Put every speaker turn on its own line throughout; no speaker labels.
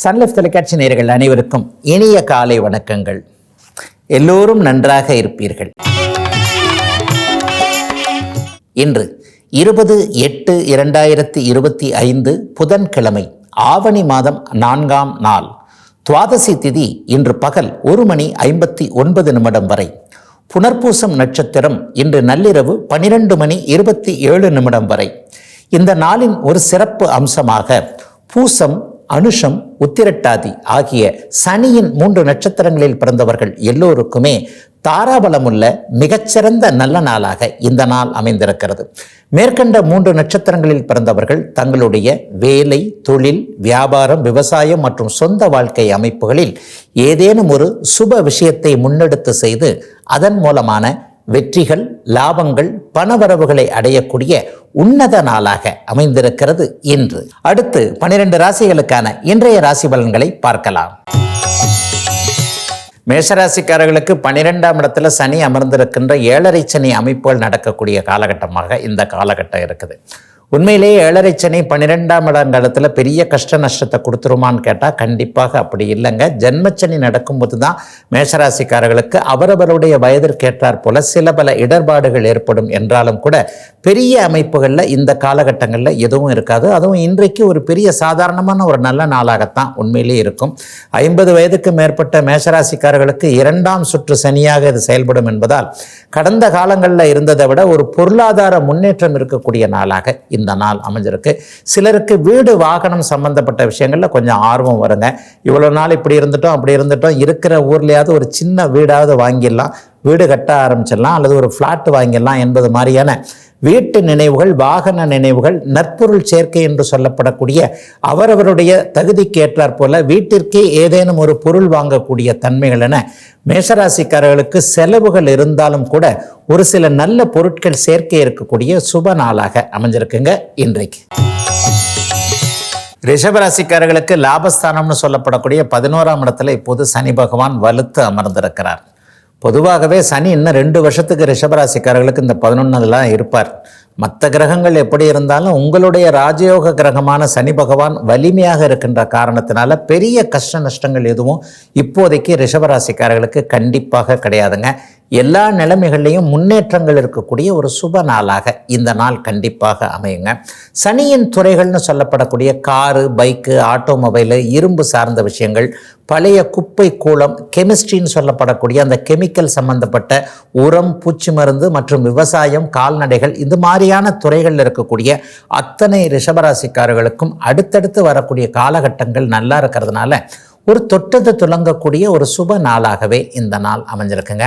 Sun Life தொலைக்காட்சி நேர்கள் அனைவருக்கும் இனிய காலை வணக்கங்கள். எல்லோரும் நன்றாக இருப்பீர்கள். இன்று இருபது எட்டு இரண்டாயிரத்தி இருபத்தி ஐந்து புதன்கிழமை ஆவணி மாதம் நான்காம் நாள். துவாதசி திதி இன்று பகல் ஒரு மணி ஐம்பத்தி ஒன்பது நிமிடம் வரை. புனர்பூசம் நட்சத்திரம் இன்று நள்ளிரவு பனிரெண்டு மணி இருபத்தி ஏழு நிமிடம் வரை. இந்த நாளின் ஒரு சிறப்பு அம்சமாக பூசம் அனுஷம் உத்திரட்டாதி ஆகிய சனியின் மூன்று நட்சத்திரங்களில் பிறந்தவர்கள் எல்லோருக்குமே தாராபலமுள்ள மிகச்சிறந்த நல்ல நாளாக இந்த நாள் அமைந்திருக்கிறது. மேற்கண்ட மூன்று நட்சத்திரங்களில் பிறந்தவர்கள் தங்களுடைய வேலை தொழில் வியாபாரம் விவசாயம் மற்றும் சொந்த வாழ்க்கை அமைப்புகளில் ஏதேனும் ஒரு சுப விஷயத்தை முன்னெடுத்து செய்து அதன் மூலமான வெற்றிகள் லாபங்கள் பணவரவுகளை அடையக்கூடிய உன்னத நாளாக அமைந்திருக்கிறது இன்று. அடுத்து பனிரெண்டு ராசிகளுக்கான இன்றைய ராசி பலன்களை பார்க்கலாம். மேஷராசிக்காரர்களுக்கு பன்னிரெண்டாம் இடத்துல சனி அமர்ந்திருக்கின்ற ஏழரை சனி அமைப்புகள் நடக்கக்கூடிய காலகட்டமாக இந்த காலகட்டம் இருக்குது. உண்மையிலேயே ஏழரை சனி பன்னிரெண்டாம் இடங்காலத்தில் பெரிய கஷ்ட நஷ்டத்தை கொடுத்துருமான்னு கேட்டால் கண்டிப்பாக அப்படி இல்லைங்க. ஜென்மச்சனி நடக்கும்போது தான் மேஷராசிக்காரர்களுக்கு அவரவருடைய வயதிற்கேற்றார் போல சில பல இடர்பாடுகள் ஏற்படும் என்றாலும் கூட பெரிய அமைப்புகளில் இந்த காலகட்டங்களில் எதுவும் இருக்காது. அதுவும் இன்றைக்கு ஒரு பெரிய சாதாரணமான ஒரு நல்ல நாளாகத்தான் உண்மையிலேயே இருக்கும். ஐம்பது வயதுக்கு மேற்பட்ட மேஷராசிக்காரர்களுக்கு இரண்டாம் சுற்று சனியாக இது செயல்படும் என்பதால் கடந்த காலங்களில் இருந்ததை விட ஒரு பொருளாதார முன்னேற்றம் இருக்கக்கூடிய நாளாக இந்த நாள் அமைஞ்சிருக்கு. சிலருக்கு வீடு வாகனம் சம்பந்தப்பட்ட விஷயங்களில் கொஞ்சம் ஆர்வம் வருங்க. இவ்வளோ நாள் இப்படி இருந்துட்டோம் அப்படி இருந்துட்டோம். இருக்கிற ஊர்லேயாவது ஒரு சின்ன வீடாவது வாங்கிடலாம். வீடு கட்ட ஆரம்பிச்சிடலாம் அல்லது ஒரு ஃப்ளாட் வாங்கிடலாம் என்பது மாதிரியான வீட்டு நினைவுகள் வாகன நினைவுகள் நற்பொருள் சேர்க்கை என்று சொல்லப்படக்கூடிய அவரவருடைய தகுதிக்கு ஏற்றாற் போல வீட்டிற்கே ஏதேனும் ஒரு பொருள் வாங்கக்கூடிய தன்மைகள் என மேஷராசிக்காரர்களுக்கு செலவுகள் இருந்தாலும் கூட ஒரு சில நல்ல பொருட்கள் சேர்க்கை இருக்கக்கூடிய சுப நாளாக அமைஞ்சிருக்குங்க இன்றைக்கு. ரிஷபராசிக்காரர்களுக்கு லாபஸ்தானம்னு சொல்லப்படக்கூடிய பதினோராம் இடத்துல இப்போது சனி பகவான் வலுத்து அமர்ந்திருக்கிறார். பொதுவாகவே சனி இன்னும் ரெண்டு வருஷத்துக்கு ரிஷபராசிக்காரர்களுக்கு இந்த பதினொன்னுலாம் இருப்பார். மற்ற கிரகங்கள் எப்படி இருந்தாலும் உங்களுடைய ராஜயோக கிரகமான சனி பகவான் வலிமையாக இருக்கின்ற காரணத்தினால பெரிய கஷ்ட நஷ்டங்கள் எதுவும் இப்போதைக்கு ரிஷபராசிக்காரர்களுக்கு கண்டிப்பாக கிடையாதுங்க. எல்லா நிலைமைகள்லையும் முன்னேற்றங்கள் இருக்கக்கூடிய ஒரு சுப நாளாக இந்த நாள் கண்டிப்பாக அமையுங்க. சனியின் துறைகள்னு சொல்லப்படக்கூடிய காரு பைக்கு ஆட்டோமொபைலு இரும்பு சார்ந்த விஷயங்கள் பழைய குப்பை கூலம் கெமிஸ்ட்ரின்னு சொல்லப்படக்கூடிய அந்த கெமிக்கல் சம்பந்தப்பட்ட உரம் பூச்சி மருந்து மற்றும் விவசாயம் கால்நடைகள் இந்த மாதிரியான துறைகளில் இருக்கக்கூடிய அத்தனை ரிஷபராசிக்காரர்களுக்கும் அடுத்தடுத்து வரக்கூடிய காலகட்டங்கள் நல்லா இருக்கிறதுனால ஒரு தொட்டது துலங்கக்கூடிய ஒரு சுப நாளாகவே இந்த நாள் அமைஞ்சிருக்குங்க.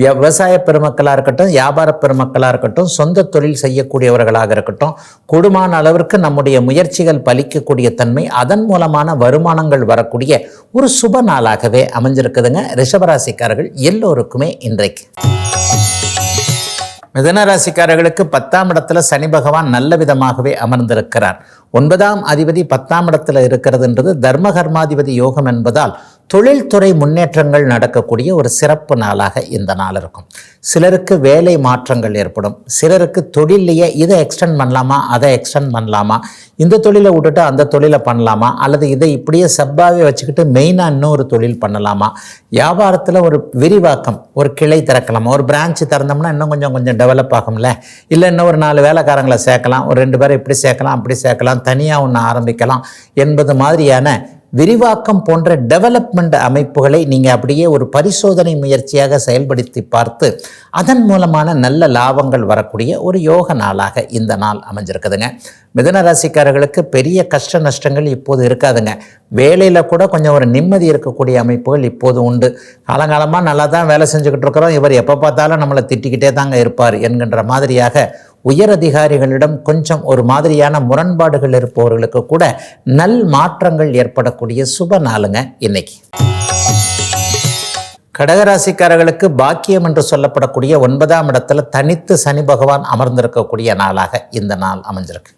விவசாய பெருமக்களாக இருக்கட்டும் வியாபார பெருமக்களாக இருக்கட்டும் சொந்த தொழில் செய்யக்கூடியவர்களாக இருக்கட்டும் கூடுமான அளவிற்கு நம்முடைய முயற்சிகள் பலிக்கக்கூடிய தன்மை அதன் மூலமான வருமானங்கள் வரக்கூடிய ஒரு சுப நாளாகவே அமைஞ்சிருக்குதுங்க. ரிஷபராசிக்காரர்கள் எல்லோருக்குமே இன்றைக்கு. மிதனராசிக்காரர்களுக்கு பத்தாம் இடத்துல சனி பகவான் நல்ல விதமாகவே அமர்ந்திருக்கிறார். ஒன்பதாம் அதிபதி பத்தாம் இடத்துல இருக்கிறதுன்றது தர்ம கர்மாதிபதி யோகம் என்பதால் தொழில்துறை முன்னேற்றங்கள் நடக்கக்கூடிய ஒரு சிறப்பு நாளாக இந்த நாள் இருக்கும். சிலருக்கு வேலை மாற்றங்கள் ஏற்படும். சிலருக்கு தொழிலையே இதை எக்ஸ்டெண்ட் பண்ணலாமா அதை எக்ஸ்டெண்ட் பண்ணலாமா இந்த தொழிலை விட்டுட்டு அந்த தொழிலை பண்ணலாமா அல்லது இதை இப்படியே சப்பாவே வச்சுக்கிட்டு மெயினாக இன்னொரு தொழில் பண்ணலாமா? வியாபாரத்தில் ஒரு விரிவாக்கம் ஒரு கிளை திறக்கலாமா. ஒரு பிரான்ச் திறந்தோம்னா இன்னும் கொஞ்சம் கொஞ்சம் டெவலப் ஆகும்ல. இல்லை இன்னும் ஒரு நாலு வேலைக்காரங்களை சேர்க்கலாம். ஒரு ரெண்டு பேரை இப்படி சேர்க்கலாம் அப்படி சேர்க்கலாம். தனியாக ஒன்று ஆரம்பிக்கலாம் என்பது மாதிரியான விரிவாக்கம் போன்ற டெவலப்மெண்ட் அமைப்புகளை நீங்கள் அப்படியே ஒரு பரிசோதனை முயற்சியாக செயல்படுத்தி பார்த்து அதன் மூலமான நல்ல லாபங்கள் வரக்கூடிய ஒரு யோக நாளாக இந்த நாள் அமைஞ்சிருக்குதுங்க. மிதன ராசிக்காரர்களுக்கு பெரிய கஷ்ட நஷ்டங்கள் இப்போது இருக்காதுங்க. வேலையில் கூட கொஞ்சம் ஒரு நிம்மதி இருக்கக்கூடிய அமைப்புகள் இப்போது உண்டு. காலங்காலமாக நல்லா தான் வேலை செஞ்சுக்கிட்டு இருக்கிறோம். இவர் எப்போ பார்த்தாலும் நம்மளை திட்டிக்கிட்டே தாங்க இருப்பார் என்கின்ற மாதிரியாக உயர் அதிகாரிகளிடம் கொஞ்சம் ஒரு மாதிரியான முரண்பாடுகள் இருப்பவர்களுக்கு கூட நல் மாற்றங்கள் ஏற்படக்கூடிய சுப நாளுங்க இன்னைக்கு. கடகராசிக்காரர்களுக்கு பாக்கியம் என்று சொல்லப்படக்கூடிய ஒன்பதாம் இடத்துல தனித்து சனி பகவான் அமர்ந்திருக்கக்கூடிய நாளாக இந்த நாள் அமைஞ்சிருக்கு.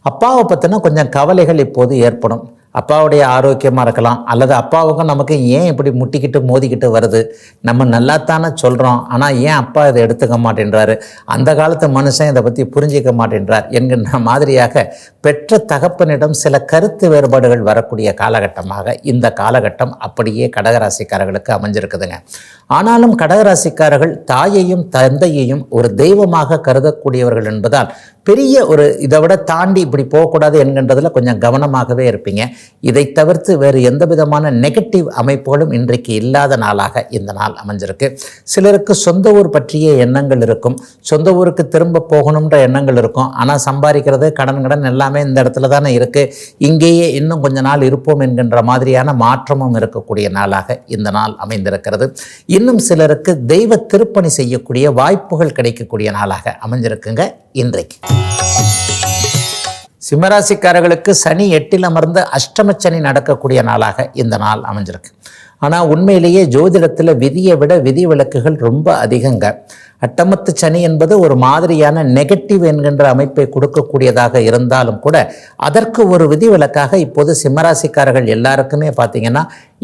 அப்பாவை பற்றின கொஞ்சம் கவலைகள் இப்போது ஏற்படும். அப்பாவுடைய ஆரோக்கியமாக இருக்கலாம். அல்லது அப்பாவுக்கும் நமக்கு ஏன் இப்படி முட்டிக்கிட்டு மோதிக்கிட்டு வருது? நம்ம நல்லாத்தானே சொல்கிறோம் ஆனால் ஏன் அப்பா இதை எடுத்துக்க மாட்டேன்றாரு? அந்த காலத்து மனுஷன் இதை பற்றி புரிஞ்சிக்க மாட்டேன்றார் என்கின்ற மாதிரியாக பெற்ற தகப்பனிடம் சில கருத்து வேறுபாடுகள் வரக்கூடிய காலகட்டமாக இந்த காலகட்டம் அப்படியே கடகராசிக்காரர்களுக்கு அமைஞ்சிருக்குதுங்க. ஆனாலும் கடகராசிக்காரர்கள் தாயையும் தந்தையையும் ஒரு தெய்வமாக கருதக்கூடியவர்கள் என்பதால் பெரிய ஒரு இதை விட தாண்டி இப்படி போகக்கூடாது என்கின்றதில் கொஞ்சம் கவனமாகவே இருப்பீங்க. இதை தவிர்த்து வேறு எந்த விதமான நெகட்டிவ் அமைப்புகளும் இன்றைக்கு இல்லாத நாளாக இந்த நாள் அமைஞ்சிருக்கு. சிலருக்கு சொந்த ஊர் பற்றிய எண்ணங்கள் இருக்கும். சொந்த ஊருக்கு திரும்ப போகணுன்ற எண்ணங்கள் இருக்கும். ஆனால் சம்பாதிக்கிறது கடன் கடன் எல்லாமே இந்த இடத்துல தானே இருக்குது இங்கேயே இன்னும் கொஞ்ச நாள் இருப்போம் என்கின்ற மாதிரியான மாற்றமும் இருக்கக்கூடிய நாளாக இந்த நாள் அமைந்திருக்கிறது. இன்னும் சிலருக்கு தெய்வ திருப்பணி செய்யக்கூடிய வாய்ப்புகள் கிடைக்கக்கூடிய நாளாக அமைஞ்சிருக்குங்க இன்றைக்கு. சிம்மராசிக்காரர்களுக்கு சனி எட்டில் அமர்ந்து அஷ்டமச்சனி நடக்கக்கூடிய நாளாக இந்த நாள் அமைஞ்சிருக்கு. ஆனால் உண்மையிலேயே ஜோதிடத்தில் விதியை விட விதி விலக்குகள் ரொம்ப அதிகங்க. அட்டமத்து சனி என்பது ஒரு மாதிரியான நெகட்டிவ் என்கின்ற அமைப்பை கொடுக்கக்கூடியதாக இருந்தாலும் கூட அதற்கு ஒரு விதிவிலக்காக இப்போது சிம்மராசிக்காரர்கள் எல்லாருக்குமே பார்த்தீங்கன்னா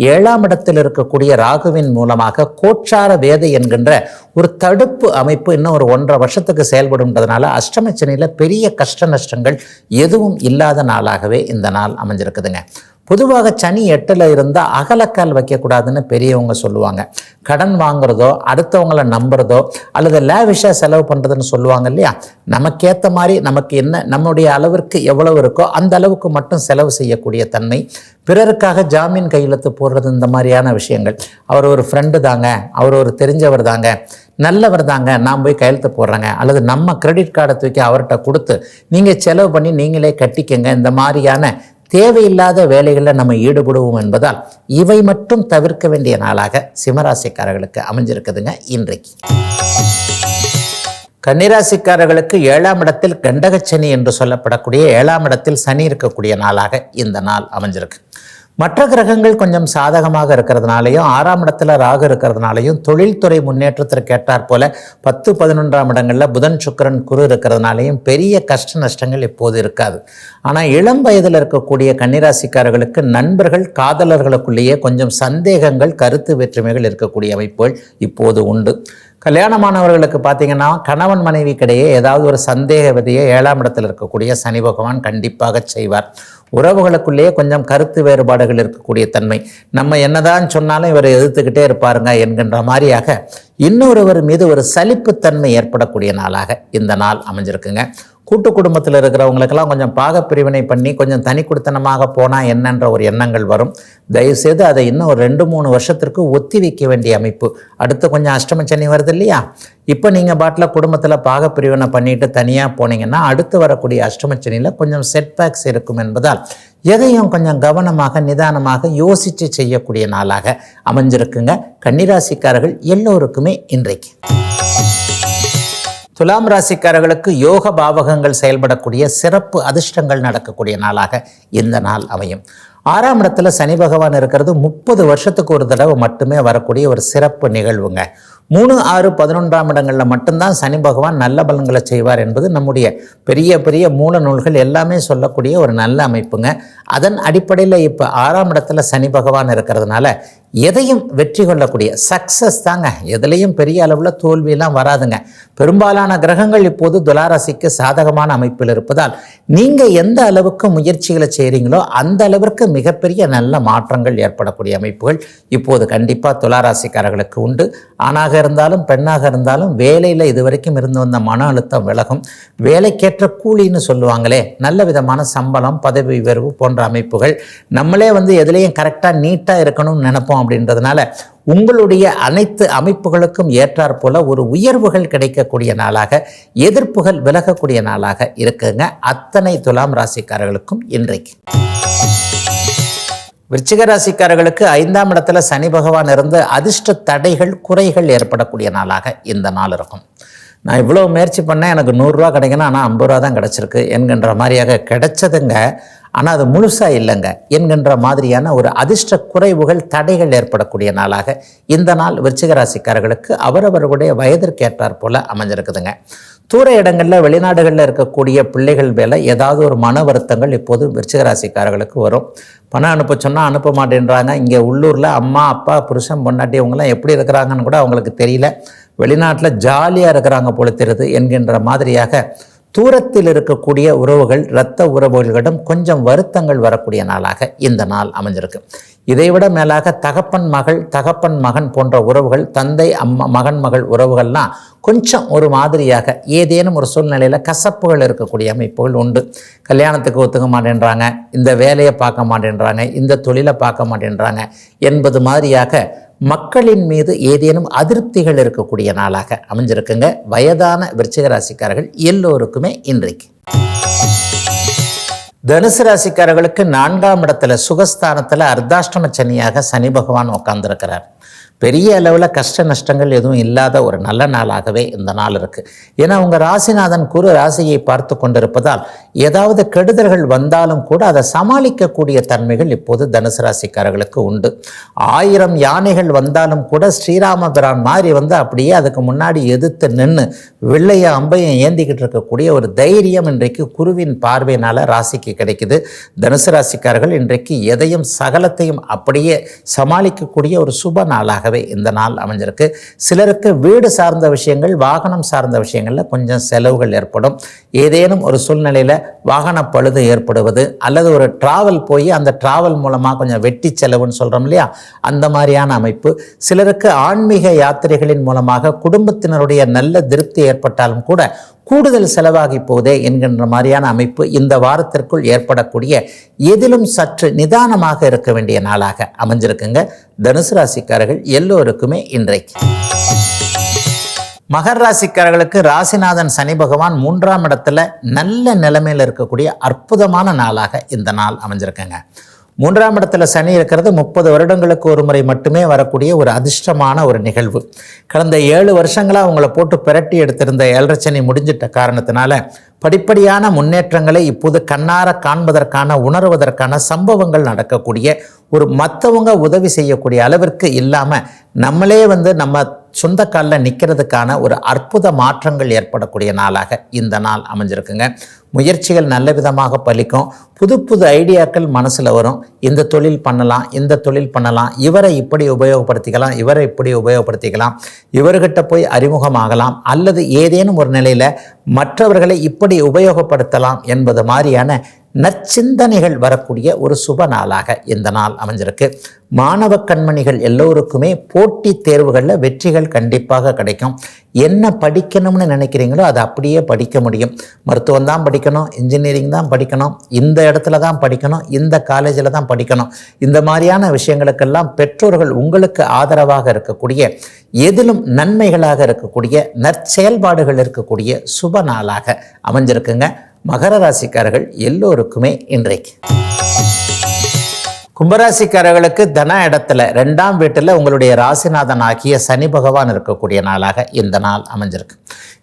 ஏழாம் இடத்தில் இருக்கக்கூடிய ராகுவின் மூலமாக கோட்சார வேதை என்கின்ற ஒரு தடுப்பு அமைப்பு இன்னும் ஒரு ஒன்றரை வருஷத்துக்கு செயல்படும்ன்றதுனால அஷ்டமச்சனியில் பெரிய கஷ்ட நஷ்டங்கள் எதுவும் இல்லாத நாளாகவே இந்த நாள் அமைஞ்சிருக்குதுங்க. பொதுவாக சனி எட்டில் இருந்தால் அகலக்கால் வைக்கக்கூடாதுன்னு பெரியவங்க சொல்லுவாங்க. கடன் வாங்குறதோ அடுத்தவங்கள நம்புறதோ அல்லது லேவிஷாக செலவு பண்ணுறதுன்னு சொல்லுவாங்க இல்லையா? நமக்கேற்ற மாதிரி நமக்கு என்ன நம்முடைய அளவிற்கு எவ்வளவு இருக்கோ அந்த அளவுக்கு மட்டும் செலவு செய்யக்கூடிய தன்மை. பிறருக்காக ஜாமீன் கையெழுத்து போடுறது இந்த மாதிரியான விஷயங்கள். அவர் ஒரு ஃப்ரெண்டு தாங்க அவர் ஒரு தெரிஞ்சவர் தாங்க நல்லவர் தாங்க நான் போய் கையெழுத்து போடுறேங்க. அல்லது நம்ம கிரெடிட் கார்டை தூக்கி அவர்கிட்ட கொடுத்து நீங்கள் செலவு பண்ணி நீங்களே கட்டிக்கங்க இந்த மாதிரியான தேவையில்லாத வேலைகளில் நம்ம ஈடுபடுவோம் என்பதால் இவை மட்டும் தவிர்க்க வேண்டிய நாளாக சிம்மராசிக்காரர்களுக்கு அமைஞ்சிருக்குதுங்க இன்றைக்கு. கன்னிராசிக்காரர்களுக்கு ஏழாம் இடத்தில் கண்டகச்சனி என்று சொல்லப்படக்கூடிய ஏழாம் இடத்தில் சனி இருக்கக்கூடிய நாளாக இந்த நாள் அமைஞ்சிருக்கு. மற்ற கிரகங்கள் கொஞ்சம் சாதகமாக இருக்கிறதுனாலையும் ஆறாம் இடத்துல ராகு இருக்கிறதுனாலையும் தொழில்துறை முன்னேற்றத்திற்கு ஏற்றாற் போல பத்து பதினொன்றாம் இடங்களில் புதன் சுக்கரன் குரு இருக்கிறதுனாலையும் பெரிய கஷ்ட நஷ்டங்கள் இப்போது இருக்காது. ஆனால் இளம் வயதில் இருக்கக்கூடிய கன்னிராசிக்காரர்களுக்கு நண்பர்கள் காதலர்களுக்குள்ளேயே கொஞ்சம் சந்தேகங்கள் கருத்து வேற்றுமைகள் இருக்கக்கூடிய அமைப்புகள் இப்போது உண்டு. கல்யாணமானவர்களுக்கு பார்த்தீங்கன்னா கணவன் மனைவிக்கிடையே ஏதாவது ஒரு சந்தேக விதையை ஏழாம் இடத்தில் இருக்கக்கூடிய சனி பகவான் கண்டிப்பாக செய்வார். உறவுகளுக்குள்ளேயே கொஞ்சம் கருத்து வேறுபாடுகள் இருக்கக்கூடிய தன்மை. நம்ம என்னதான் சொன்னாலும் இவரை எதிர்த்துக்கிட்டே இருப்பாருங்க என்கின்ற மாதிரியாக இன்னொருவர் மீது ஒரு சலிப்புத்தன்மை ஏற்படக்கூடிய நாளாக இந்த நாள் அமைஞ்சிருக்குங்க. கூட்டு குடும்பத்தில் இருக்கிறவங்களுக்கெல்லாம் கொஞ்சம் பாகப்பிரிவினை பண்ணி கொஞ்சம் தனி போனால் என்னன்ற ஒரு எண்ணங்கள் வரும். தயவுசெய்து அதை இன்னும் ஒரு ரெண்டு மூணு வருஷத்திற்கு ஒத்தி வைக்க வேண்டிய அமைப்பு. அடுத்து கொஞ்சம் அஷ்டமச்சனி வருது இல்லையா? இப்போ நீங்கள் பாட்டில் குடும்பத்தில் பாகப்பிரிவினை பண்ணிட்டு தனியாக போனீங்கன்னா அடுத்து வரக்கூடிய அஷ்டம சனியில் கொஞ்சம் செட்பேக்ஸ் இருக்கும் என்பதால் எதையும் கொஞ்சம் கவனமாக நிதானமாக யோசித்து செய்யக்கூடிய நாளாக அமைஞ்சிருக்குங்க. கன்னிராசிக்காரர்கள் எல்லோருக்குமே இன்றைக்கு. துலாம் ராசிக்காரர்களுக்கு யோக பாவகங்கள் செயல்படக்கூடிய சிறப்பு அதிர்ஷ்டங்கள் நடக்கக்கூடிய நாளாக இந்த நாள் அமையும். ஆறாம் இடத்துல சனி பகவான் இருக்கிறது. முப்பது வருஷத்துக்கு ஒரு தடவை மட்டுமே வரக்கூடிய ஒரு சிறப்பு நிகழ்வுங்க. மூணு ஆறு பதினொன்றாம் இடங்களில் மட்டும்தான் சனி பகவான் நல்ல பலன்களை செய்வார் என்பது நம்முடைய பெரிய பெரிய மூல நூல்கள் எல்லாமே சொல்லக்கூடிய ஒரு நல்ல அமைப்புங்க. அதன் அடிப்படையில் இப்போ ஆறாம் இடத்துல சனி பகவான் இருக்கிறதுனால எதையும் வெற்றி கொள்ளக்கூடிய சக்ஸஸ் தாங்க. எதுலேயும் பெரிய அளவில் தோல்வியெல்லாம் வராதுங்க. பெரும்பாலான கிரகங்கள் இப்போது துலாராசிக்கு சாதகமான அமைப்பில் இருப்பதால் நீங்கள் எந்த அளவுக்கு முயற்சிகளை செய்கிறீங்களோ அந்த அளவிற்கு மிகப்பெரிய நல்ல மாற்றங்கள் ஏற்படக்கூடிய அமைப்புகள் இப்போது கண்டிப்பாக துலாராசிக்காரர்களுக்கு உண்டு. ஆணாக இருந்தாலும் பெண்ணாக இருந்தாலும் வேலையில் இதுவரைக்கும் இருந்து வந்த மன அழுத்தம் விலகும். வேலைக்கேற்ற கூலின்னு சொல்லுவாங்களே நல்ல விதமான சம்பளம் பதவி உயர்வு போன்ற போன்ற அமைப்புகள் நம்மளே வந்து எதுலேயும் கரெக்டாக நீட்டாக இருக்கணும்னு நினைப்போம் அப்படின்றதுனால உங்களுடைய அனைத்து அமைப்புகளுக்கும் ஏற்றாற் போல ஒரு உயர்வுகள் கிடைக்கக்கூடிய நாளாக எதிர்ப்புகள் விலகக்கூடிய நாளாக இருக்குங்க. அத்தனை துலாம் ராசிக்காரர்களுக்கும் இன்றைக்கு. விருச்சிக ராசிக்காரர்களுக்கு ஐந்தாம் இடத்துல சனி பகவான் இருந்து அதிர்ஷ்ட தடைகள் குறைகள் ஏற்படக்கூடிய நாளாக இந்த நாள் இருக்கும். நான் இவ்வளோ முயற்சி பண்ணேன் எனக்கு நூறுரூவா கிடைக்கணும் ஆனால் ஐம்பது ரூபா தான் கிடச்சிருக்கு என்கின்ற மாதிரியாக கிடைச்சதுங்க. ஆனால் அது முழுசாக இல்லைங்க. என்கின்ற மாதிரியான ஒரு அதிர்ஷ்ட குறைவுகள் தடைகள் ஏற்படக்கூடிய நாளாக இந்த நாள் விருச்சிகராசிக்காரர்களுக்கு அவரவர்களுடைய வயதிற்கேற்றார் போல் போல அமைஞ்சிருக்குதுங்க. தூர இடங்களில் வெளிநாடுகளில் இருக்கக்கூடிய பிள்ளைகள் மேலே ஏதாவது ஒரு மன வருத்தங்கள் இப்போது விருச்சிகராசிக்காரர்களுக்கு வரும். பணம் அனுப்ப சொன்னால் அனுப்ப மாட்டேன்றாங்க. இங்கே உள்ளூரில் அம்மா அப்பா புருஷன் பொண்டாட்டி இவங்கெல்லாம் எப்படி இருக்கிறாங்கன்னு கூட அவங்களுக்கு தெரியல. வெளிநாட்டில் ஜாலியாக இருக்கிறாங்க போல தெரியுது என்கின்ற மாதிரியாக தூரத்தில் இருக்கக்கூடிய உறவுகள் இரத்த உறவுகளிடம் கொஞ்சம் வருத்தங்கள் வரக்கூடிய நாளாக இந்த நாள் அமைஞ்சிருக்கு. இதைவிட மேலாக தகப்பன் மகள் தகப்பன் மகன் போன்ற உறவுகள் தந்தை அம்மா மகன் மகள் உறவுகள்லாம் கொஞ்சம் ஒரு மாதிரியாக ஏதேனும் ஒரு சூழ்நிலையில் கசப்புகள் இருக்கக்கூடிய அமைப்புகள் உண்டு. கல்யாணத்துக்கு ஒத்துக்க மாட்டேன்றாங்க இந்த வேலையை பார்க்க மாட்டேன்றாங்க இந்த தொழிலை பார்க்க மாட்டேன்றாங்க என்பது மாதிரியாக மக்களின் மீது ஏதேனும் அதிருப்திகள் இருக்கக்கூடிய நாளாக அமைஞ்சிருக்குங்க. வயதான விருச்சிக ராசிக்காரர்கள் எல்லோருக்குமே இன்றைக்கு. தனுசு ராசிக்காரர்களுக்கு நான்காம் இடத்துல சுகஸ்தானத்தில் அர்த்தாஷ்டம சனியாக சனி பகவான் உட்கார்ந்துருக்கிறார். பெரிய அளவில் கஷ்ட நஷ்டங்கள் எதுவும் இல்லாத ஒரு நல்ல நாளாகவே இந்த நாள் இருக்குது ஏன்னா உங்கள் ராசிநாதன் குரு ராசியை பார்த்து கொண்டிருப்பதால் ஏதாவது கெடுதல்கள் வந்தாலும் கூட அதை சமாளிக்கக்கூடிய தன்மைகள் இப்போது தனுசு ராசிக்காரர்களுக்கு உண்டு. ஆயிரம் யானைகள் வந்தாலும் கூட ஸ்ரீராமபிரான் மாதிரி வந்து அப்படியே அதுக்கு முன்னாடி எதிர்த்து நின்று வெள்ளைய அம்பையும் ஏந்திக்கிட்டு இருக்கக்கூடிய ஒரு தைரியம் இன்றைக்கு குருவின் பார்வையினால் ராசிக்கு கிடைக்குது. தனுசு ராசிக்காரர்கள் இன்றைக்கு எதையும் சகலத்தையும் அப்படியே சமாளிக்கக்கூடிய ஒரு சுப நாளாக நாளாகவே இந்த நாள் அமைஞ்சிருக்கு. சிலருக்கு வீடு சார்ந்த விஷயங்கள் வாகனம் சார்ந்த விஷயங்களில் கொஞ்சம் செலவுகள் ஏற்படும். ஏதேனும் ஒரு சூழ்நிலையில் வாகன பழுது ஏற்படுவது அல்லது ஒரு டிராவல் போய் அந்த டிராவல் மூலமாக கொஞ்சம் வெட்டி செலவுன்னு சொல்கிறோம் இல்லையா? அந்த மாதிரியான அமைப்பு. சிலருக்கு ஆன்மீக யாத்திரைகளின் மூலமாக குடும்பத்தினருடைய நல்ல திருப்தி ஏற்பட்டாலும் கூட கூடுதல் செலவாகி போதே என்கின்ற மாதிரியான அமைப்பு இந்த வாரத்திற்குள் ஏற்படக்கூடிய எதிலும் சற்று நிதானமாக இருக்க வேண்டிய நாளாக அமைஞ்சிருக்குங்க. தனுசு ராசிக்காரர்கள் எல்லோருக்குமே இன்றைக்கு. மகர் ராசிக்காரர்களுக்கு ராசிநாதன் சனி பகவான் மூன்றாம் இடத்துல நல்ல நிலைமையில் இருக்கக்கூடிய அற்புதமான நாளாக இந்த நாள் அமைஞ்சிருக்குங்க. மூன்றாம் இடத்துல சனி இருக்கிறது முப்பது வருடங்களுக்கு ஒரு முறை மட்டுமே வரக்கூடிய ஒரு அதிர்ஷ்டமான ஒரு நிகழ்வு. கடந்த ஏழு வருஷங்களாக அவங்கள போட்டு பிரட்டி எடுத்திருந்த ஏழரை முடிஞ்சிட்ட காரணத்தினால படிப்படியான முன்னேற்றங்களை இப்போது கண்ணார காண்பதற்கான உணர்வதற்கான சம்பவங்கள் நடக்கக்கூடிய ஒரு மற்றவங்க உதவி செய்யக்கூடிய அளவிற்கு இல்லாமல் நம்மளே வந்து நம்ம சொந்த காலில் நிற்கிறதுக்கான ஒரு அற்புத மாற்றங்கள் ஏற்படக்கூடிய நாளாக இந்த நாள் அமைஞ்சிருக்குங்க. முயற்சிகள் நல்ல விதமாக பலிக்கும். புது புது ஐடியாக்கள் மனசில் வரும். இந்த தொழில் பண்ணலாம் இந்த தொழில் பண்ணலாம். இவரை இப்படி உபயோகப்படுத்திக்கலாம் இவரை இப்படி உபயோகப்படுத்திக்கலாம். இவர்கிட்ட போய் அறிமுகமாகலாம் அல்லது ஏதேனும் ஒரு நிலையில் மற்றவர்களை இப்படி உபயோகப்படுத்தலாம் என்பது மாதிரியான நற்சிந்தனைகள் வரக்கூடிய ஒரு சுப நாளாக இந்த நாள் அமைஞ்சிருக்கு. மாணவ கண்மணிகள் எல்லோருக்குமே போட்டி தேர்வுகளில் வெற்றிகள் கண்டிப்பாக கிடைக்கும். என்ன படிக்கணும்னு நினைக்கிறீங்களோ அதை அப்படியே படிக்க முடியும். மருத்துவம் தான் படிக்கணும் இன்ஜினியரிங் தான் படிக்கணும் இந்த இடத்துல தான் படிக்கணும் இந்த காலேஜில் தான் படிக்கணும். இந்த மாதிரியான விஷயங்களுக்கெல்லாம் பெற்றோர்கள் உங்களுக்கு ஆதரவாக இருக்கக்கூடிய எதிலும் நன்மைகளாக இருக்கக்கூடிய நற்செயல்பாடுகள் இருக்கக்கூடிய சுப நாளாக அமைஞ்சிருக்குங்க. மகர ராசிக்காரர்கள் எல்லோருக்குமே இன்றைக்கு. கும்பராசிக்காரர்களுக்கு தன இடத்துல ரெண்டாம் வீட்டில் உங்களுடைய ராசிநாதன் ஆகிய சனி பகவான் இருக்கக்கூடிய நாளாக இந்த நாள் அமைஞ்சிருக்கு.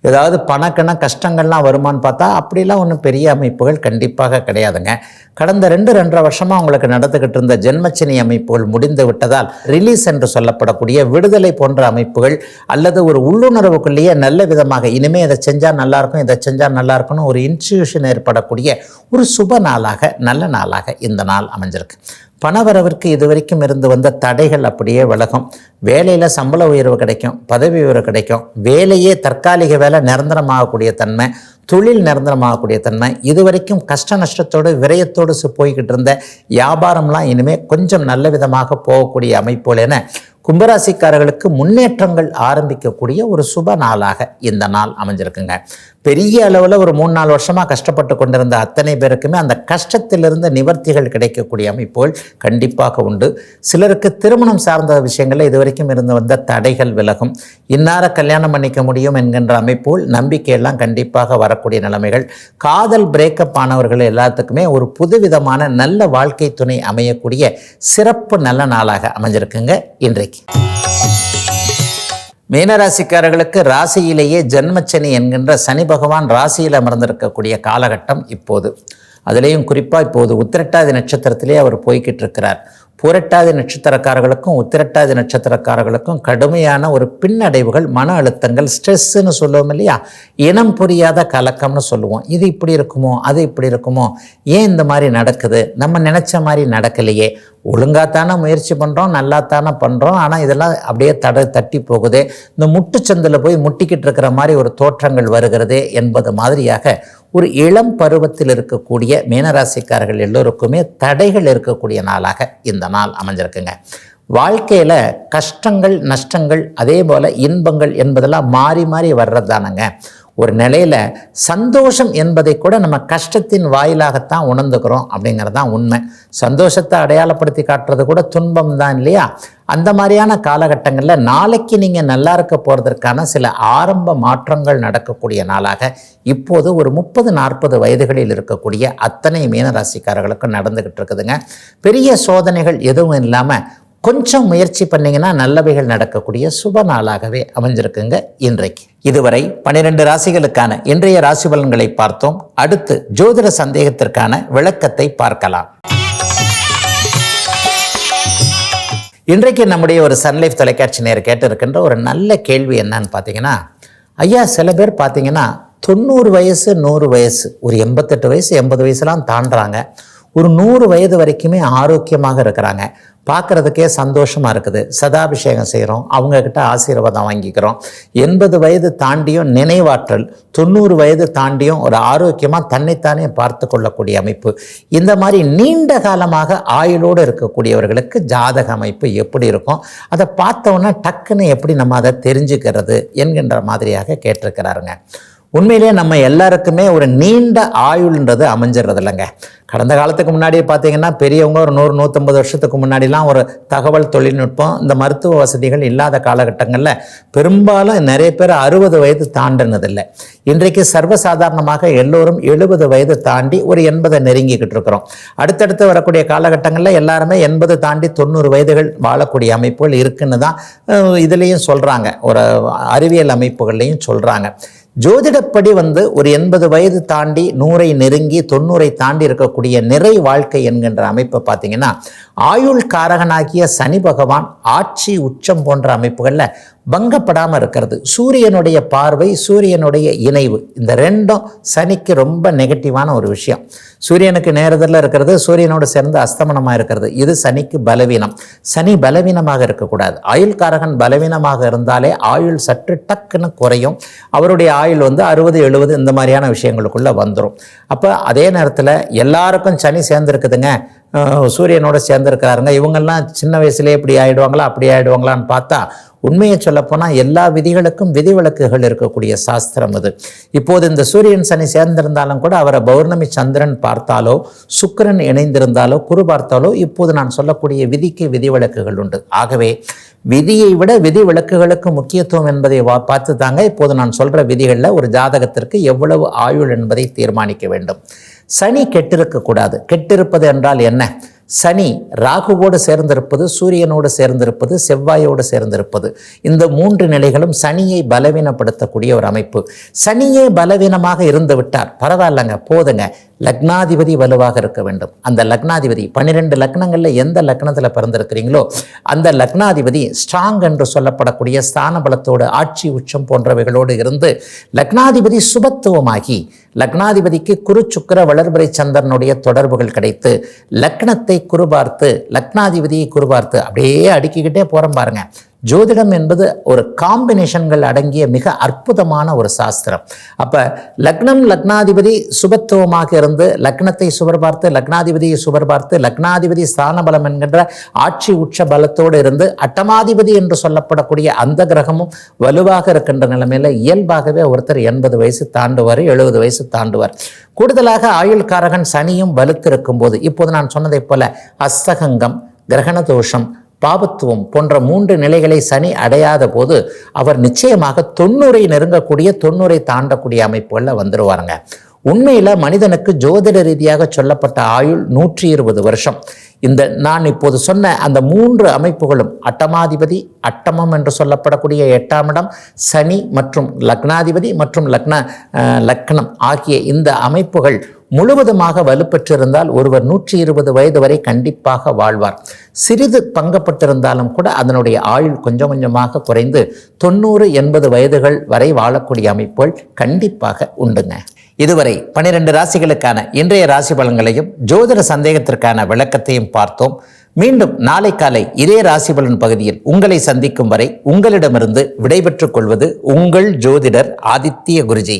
ஏதாவது பணக்கண கஷ்டங்கள்லாம் வருமான்னு பார்த்தா அப்படிலாம் ஒன்றும் பெரிய அமைப்புகள் கண்டிப்பாக கிடையாதுங்க. கடந்த ரெண்டு ரெண்டரை வருஷமாக உங்களுக்கு நடந்துக்கிட்டு இருந்த ஜென்மச்சினி அமைப்புகள் முடிந்து விட்டதால் ரிலீஸ் என்று சொல்லப்படக்கூடிய விடுதலை போன்ற அமைப்புகள் அல்லது ஒரு உள்ளுணர்வுக்குள்ளேயே நல்ல விதமாக இனிமே இதை செஞ்சால் நல்லாயிருக்கும் இதை செஞ்சால் நல்லாயிருக்கும்னு ஒரு இன்ஸ்டியூஷன் ஏற்படக்கூடிய ஒரு சுப நாளாக நல்ல நாளாக இந்த நாள் அமைஞ்சிருக்கு. பணவரவிற்கு இதுவரைக்கும் இருந்து வந்த தடைகள் அப்படியே விலகும். வேலையில் சம்பள உயர்வு கிடைக்கும் பதவி உயர்வு கிடைக்கும். வேலையே தற்காலிக வேலை நிரந்தரமாகக்கூடிய தன்மை. தொழில் நிரந்தரமாகக்கூடிய தன்மை இதுவரைக்கும் கஷ்ட நஷ்டத்தோடு விரயத்தோடு போய்கிட்டு இருந்த வியாபாரம்லாம் இனிமேல் கொஞ்சம் நல்ல விதமாக போகக்கூடிய அமைப்புகள் என கும்பராசிக்காரர்களுக்கு முன்னேற்றங்கள் ஆரம்பிக்கக்கூடிய ஒரு சுப நாளாக இந்த நாள் அமைஞ்சிருக்குங்க. பெரிய அளவில் ஒரு மூணு நாலு வருஷமாக கஷ்டப்பட்டு கொண்டிருந்த அத்தனை பேருக்குமே அந்த கஷ்டத்திலிருந்து நிவர்த்திகள் கிடைக்கக்கூடிய அமைப்புகள் கண்டிப்பாக உண்டு. சிலருக்கு திருமணம் சார்ந்த விஷயங்களில் இதுவரைக்கும் இருந்து வந்த தடைகள் விலகும். இன்னார கல்யாணம் பண்ணிக்க முடியும் என்கின்ற அமைப்புகள் நம்பிக்கையெல்லாம் கண்டிப்பாக வரக்கூடிய நிலைமைகள். காதல் பிரேக்கப் ஆனவர்கள் எல்லாத்துக்குமே ஒரு புதுவிதமான நல்ல வாழ்க்கை துணை அமையக்கூடிய சிறப்பு நல்ல நாளாக அமைஞ்சிருக்குங்க இன்றைக்கு. மீனராசிக்காரர்களுக்கு ராசியிலேயே ஜென்மச்சனி என்கின்ற சனி பகவான் ராசியில் அமர்ந்திருக்கக்கூடிய காலகட்டம் இப்போது. அதுலேயும் குறிப்பாக இப்போது உத்திரட்டாதி நட்சத்திரத்திலே அவர் போய்கிட்டு இருக்கிறார். புரட்டாதி நட்சத்திரக்காரர்களுக்கும் உத்திரட்டாதி நட்சத்திரக்காரர்களுக்கும் கடுமையான ஒரு பின்னடைவுகள் மன அழுத்தங்கள் ஸ்ட்ரெஸ்ஸுன்னு சொல்லுவோம் இல்லையா? இனம் புரியாத கலக்கம்னு சொல்லுவோம். இது இப்படி இருக்குமோ அது இப்படி இருக்குமோ? ஏன் இந்த மாதிரி நடக்குது? நம்ம நினச்ச மாதிரி நடக்கலையே. ஒழுங்காத்தானே முயற்சி பண்ணுறோம் நல்லாத்தானே பண்ணுறோம் ஆனால் இதெல்லாம் அப்படியே தட தட்டி போகுது. இந்த முட்டுச்சந்தில் போய் முட்டிக்கிட்டு இருக்கிற மாதிரி ஒரு தோற்றங்கள் வருகிறது என்பது மாதிரியாக ஒரு இளம் பருவத்தில் இருக்கக்கூடிய மீனராசிக்காரர்கள் எல்லோருக்குமே தடைகள் இருக்கக்கூடிய நாளாக இந்த நாள் அமைஞ்சிருக்குங்க. வாழ்க்கையில் கஷ்டங்கள் நஷ்டங்கள் அதே போல் இன்பங்கள் என்பதெல்லாம் மாறி மாறி வர்றது தானங்க. ஒரு நிலையில் சந்தோஷம் என்பதை கூட நம்ம கஷ்டத்தின் வாயிலாகத்தான் உணர்ந்துக்கிறோம் அப்படிங்கிறது தான் உண்மை. சந்தோஷத்தை அடையாளப்படுத்தி காட்டுறது கூட துன்பம் தான் இல்லையா? அந்த மாதிரியான காலகட்டங்களில் நாளைக்கு நீங்கள் நல்லா இருக்க போகிறதற்கான சில ஆரம்ப மாற்றங்கள் நடக்கக்கூடிய நாளாக இப்போது ஒரு முப்பது நாற்பது வயதுகளில் இருக்கக்கூடிய அத்தனை மீனராசிக்காரர்களுக்கும் நடந்துக்கிட்டு இருக்குதுங்க. பெரிய சோதனைகள் எதுவும் இல்லாமல் கொஞ்சம் முயற்சி பண்ணீங்கன்னா நல்லவைகள் நடக்கக்கூடிய சுப நாளாகவே அமைஞ்சிருக்குங்க இன்றைக்கு. இதுவரை பனிரெண்டு ராசிகளுக்கான இன்றைய ராசி பலன்களை பார்த்தோம். அடுத்து ஜோதிட சந்தேகத்திற்கான விளக்கத்தை பார்க்கலாம். இன்றைக்கு நம்முடைய ஒரு சன்லைஃப் தொலைக்காட்சி நேர் கேட்டிருக்கின்ற ஒரு நல்ல கேள்வி என்னன்னு பார்த்தீங்கன்னா ஐயா சில பேர் பார்த்தீங்கன்னா தொண்ணூறு வயசு நூறு வயசு ஒரு எண்பத்தெட்டு வயசு எண்பது வயசுலாம் தாண்டுறாங்க. ஒரு நூறு வயது வரைக்குமே ஆரோக்கியமாக இருக்கிறாங்க. பார்க்குறதுக்கே சந்தோஷமாக இருக்குது. சதாபிஷேகம் செய்கிறோம் அவங்கக்கிட்ட ஆசீர்வாதம் வாங்கிக்கிறோம். எண்பது வயது தாண்டியும் நினைவாற்றல் தொண்ணூறு வயது தாண்டியும் ஒரு ஆரோக்கியமாக தன்னைத்தானே பார்த்து கொள்ளக்கூடிய அமைப்பு. இந்த மாதிரி நீண்ட காலமாக ஆயுளோடு இருக்கக்கூடியவர்களுக்கு ஜாதக அமைப்பு எப்படி இருக்கும்? அதை பார்த்தோன்னா டக்குன்னு எப்படி நம்ம அதை தெரிஞ்சுக்கிறது? என்கின்ற மாதிரியாக கேட்டிருக்கிறாருங்க. உண்மையிலேயே நம்ம எல்லாருக்குமே ஒரு நீண்ட ஆயுள்ன்றது அமைஞ்சிடுறது இல்லைங்க கடந்த காலத்துக்கு முன்னாடி பார்த்தீங்கன்னா பெரியவங்க ஒரு நூறு நூற்றம்பது வருஷத்துக்கு முன்னாடிலாம் ஒரு தகவல் தொழில்நுட்பம் இந்த மருத்துவ வசதிகள் இல்லாத காலகட்டங்களில் பெரும்பாலும் நிறைய பேர் அறுபது வயது தாண்டினதில்லை. இன்றைக்கு சர்வசாதாரணமாக எல்லோரும் எழுபது வயது தாண்டி ஒரு எண்பதை நெருங்கிக்கிட்டு இருக்கிறோம். அடுத்தடுத்து வரக்கூடிய காலகட்டங்களில் எல்லாருமே எண்பது தாண்டி தொண்ணூறு வயதுகள் வாழக்கூடிய அமைப்புகள் இருக்குன்னு தான் இதுலேயும் சொல்கிறாங்க ஒரு அறிவியல் அமைப்புகள்லையும் சொல்கிறாங்க ஜோதிடப்படி வந்து ஒரு எண்பது வயது தாண்டி நூறை நெருங்கி தொண்ணூறை தாண்டி இருக்கக்கூடிய நிறை வாழ்க்கை என்கின்ற அமைப்பை பார்த்தீங்கன்னா ஆயுள் காரகனாகிய சனி பகவான் ஆட்சி உச்சம் போன்ற அமைப்புகளில் பங்கப்படாமல் இருக்கிறது. சூரியனுடைய பார்வை சூரியனுடைய இணைவு இந்த ரெண்டும் சனிக்கு ரொம்ப நெகட்டிவான ஒரு விஷயம். சூரியனுக்கு நேரத்தில் இருக்கிறது சூரியனோடு சேர்ந்து அஸ்தமனமாக இருக்கிறது. இது சனிக்கு பலவீனம். சனி பலவீனமாக இருக்கக்கூடாது. ஆயுள்காரகன் பலவீனமாக இருந்தாலே ஆயுள் சற்று டக்குன்னு குறையும். அவருடைய ஆயுள் வந்து அறுபது எழுபது இந்த மாதிரியான விஷயங்களுக்குள்ளே வந்துடும் அப்போ அதே நேரத்தில் எல்லாருக்கும் சனி சேர்ந்துருக்குதுங்க. சூரியனோட சேர்ந்துருக்கிறாருங்க. இவங்கெல்லாம் சின்ன வயசுலேயே இப்படி ஆயிடுவாங்களா? அப்படி ஆயிடுவாங்களான்னு பார்த்தா உண்மையை சொல்லப்போனால் எல்லா விதிகளுக்கும் விதிவிலக்குகள் இருக்கக்கூடிய சாஸ்திரம் அது. இப்போது இந்த சூரியன் சனி சேர்ந்திருந்தாலும் கூட அவரை பௌர்ணமி சந்திரன் பார்த்தாலோ சுக்கிரன் இணைந்திருந்தாலோ குரு பார்த்தாலோ இப்போது நான் சொல்லக்கூடிய விதிக்கு விதிவிலக்குகள் உண்டு. ஆகவே விதியை விட விதி விளக்குகளுக்கு முக்கியத்துவம் என்பதை வா பார்த்து தாங்க இப்போது நான் சொல்கிற விதிகளில் ஒரு ஜாதகத்திற்கு எவ்வளவு ஆயுள் என்பதை தீர்மானிக்க வேண்டும். சனி கெட்டிருக்கக்கூடாது. கெட்டிருப்பது என்றால் என்ன? சனி ராகுவோடு சேர்ந்திருப்பது சூரியனோடு சேர்ந்திருப்பது செவ்வாயோடு சேர்ந்திருப்பது. இந்த மூன்று நிலைகளும் சனியை பலவீனப்படுத்தக்கூடிய ஒரு அமைப்பு. சனியே பலவீனமாக இருந்து விட்டார் பரவாயில்லங்க போதுங்க. லக்னாதிபதி வலுவாக இருக்க வேண்டும். அந்த லக்னாதிபதி பன்னிரெண்டு லக்னங்களில் எந்த லக்னத்தில் பிறந்திருக்கிறீங்களோ அந்த லக்னாதிபதி ஸ்ட்ராங் என்று சொல்லப்படக்கூடிய ஸ்தான பலத்தோடு ஆட்சி உச்சம் போன்றவைகளோடு இருந்து லக்னாதிபதி சுபத்துவமாகி லக்னாதிபதிக்கு குரு சுக்கர வளர்பிறை சந்திரனுடைய தொடர்புகள் கிடைத்து லக்னத்தை குறுபார்த்து லக்னாதிபதியை குறுபார்த்து அப்படியே அடுக்கிக்கிட்டே போகிறோம் பாருங்க. ஜோதிடம் என்பது ஒரு காம்பினேஷன்கள் அடங்கிய மிக அற்புதமான ஒரு சாஸ்திரம். அப்போ லக்னம் லக்னாதிபதி சுபத்துவமாக இருந்து லக்னத்தை சுவர் பார்த்து லக்னாதிபதியை சுவர் பார்த்து லக்னாதிபதி ஸ்தான பலம் என்கின்ற ஆட்சி உச்ச பலத்தோடு இருந்து அட்டமாதிபதி என்று சொல்லப்படக்கூடிய அந்த கிரகமும் வலுவாக இருக்கின்ற நிலைமையில் இயல்பாகவே ஒருத்தர் எண்பது வயசு தாண்டுவார் எழுபது வயசு தாண்டுவார். கூடுதலாக ஆயுள்காரகன் சனியும் வலுத்திருக்கும் போது இப்போது நான் சொன்னதைப் போல அஸ்தகங்கம் கிரகண தோஷம் பாபத்துவம் போன்ற மூன்று நிலைகளை சனி அடையாத போது அவர் நிச்சயமாக தொண்ணூரை நெருங்கக்கூடிய தொண்ணூரை தாண்டக்கூடிய அமைப்புகளில் வந்துடுவாருங்க உண்மையில் மனிதனுக்கு ஜோதிட ரீதியாக சொல்லப்பட்ட ஆயுள் நூற்றி இருபது வருஷம். இந்த நான் இப்போது சொன்ன அந்த மூன்று அமைப்புகளும் அட்டமாதிபதி அட்டமம் என்று சொல்லப்படக்கூடிய எட்டாம் இடம் சனி மற்றும் லக்னாதிபதி மற்றும் லக்ன லக்னம் ஆகிய இந்த அமைப்புகள் முழுவதுமாக வலுப்பெற்றிருந்தால் ஒருவர் நூற்றி இருபது வயது வரை கண்டிப்பாக வாழ்வார். சிறிது பங்கப்பட்டிருந்தாலும் கூட அதனுடைய ஆயுள் கொஞ்சம் கொஞ்சமாக குறைந்து தொண்ணூறு எண்பது வயதுகள் வரை வாழக்கூடிய அமைப்புகள் கண்டிப்பாக உண்டுங்க. இதுவரை பனிரெண்டு ராசிகளுக்கான இன்றைய ராசி பலன்களையும் ஜோதிட சந்தேகத்திற்கான விளக்கத்தையும் பார்த்தோம். மீண்டும் நாளை காலை இதே ராசி பலன் பகுதியில் உங்களை சந்திக்கும் வரை உங்களிடமிருந்து விடைபெற்றுக் கொள்வது உங்கள் ஜோதிடர் ஆதித்ய குருஜி.